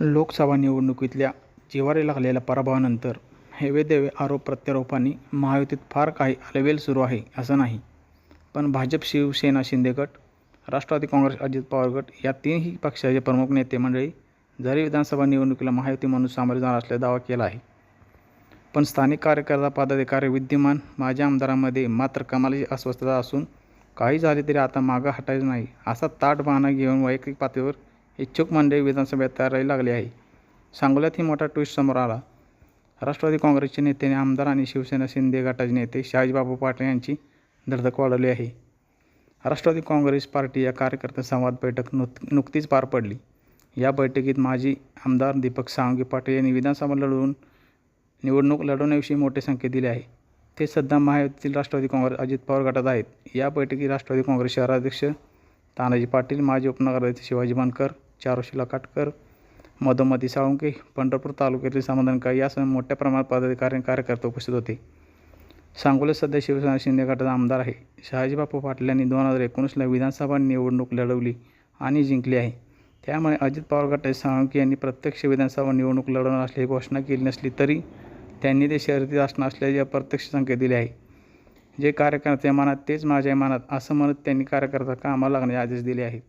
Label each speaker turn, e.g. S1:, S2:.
S1: लोकसभा निवडणुकीतल्या जिवारी लागलेल्या पराभवानंतर हेवेदेवे आरोप प्रत्यारोपांनी महायुतीत फार काही अलवेल सुरू आहे असं नाही. पण भाजप शिवसेना शिंदे गट राष्ट्रवादी काँग्रेस अजित पवार गट या तीनही पक्षाचे प्रमुख नेते मंडळी जरी विधानसभा निवडणुकीला महायुती म्हणून सामोरे जाणार असल्याचा दावा केला आहे. पण स्थानिक कार्यकर्ता पदाधिकारी विद्यमान माजी आमदारांमध्ये मात्र कमालीची अस्वस्थता असून काही झाले तरी आता मागं हटायचं नाही असा ताट बहाणा घेऊन वैयक्तिक पातळीवर इच्छुक मंडळी विधानसभेत तयारी लागली आहे. सांगोल्यात ही मोठा ट्विस्ट समोर आला. राष्ट्रवादी काँग्रेसचे नेत्याने आमदार आणि शिवसेना शिंदे गटाचे नेते शहाजीबाबू पाटील यांची धडधक वाढवली आहे. राष्ट्रवादी काँग्रेस पार्टी या कार्यकर्ता संवाद बैठक नुक नुकतीच पार पडली. या बैठकीत माजी आमदार दीपक सावंगी पाटील यांनी विधानसभा लढवून निवडणूक लढवण्याविषयी मोठे संकेत दिले आहे. ते सध्या महायुतीतील राष्ट्रवादी काँग्रेस अजित पवार गटात आहेत. या बैठकीत राष्ट्रवादी काँग्रेस शहराध्यक्ष तानाजी पाटील माजी उपनगराध्यक्ष शिवाजी मानकर चारुशिला काटकर मधोमती साळुंके पंढरपूर तालुक्यातील समाधानकार यासह मोठ्या प्रमाणात पदाधिकारी आणि कार्यकर्ते उपस्थित होते. सांगोले सध्या शिवसेना शिंदे गटाचा आमदार आहे. शहाजीबापू पाटील यांनी दोन हजार एकोणीसला विधानसभा निवडणूक लढवली आणि जिंकली आहे. त्यामुळे अजित पवार गटाचे साळुंके यांनी प्रत्यक्ष विधानसभा निवडणूक लढवणार असल्याची घोषणा केली नसली तरी त्यांनी ते शर्यतीत असणार असल्याचे अप्रत्यक्ष संकेत दिले आहे. जे कार्यकर्त्या मनात तेच माझ्या मनात असं म्हणत त्यांनी कार्यकर्ता कामाला लागण्याचे आदेश दिले आहेत.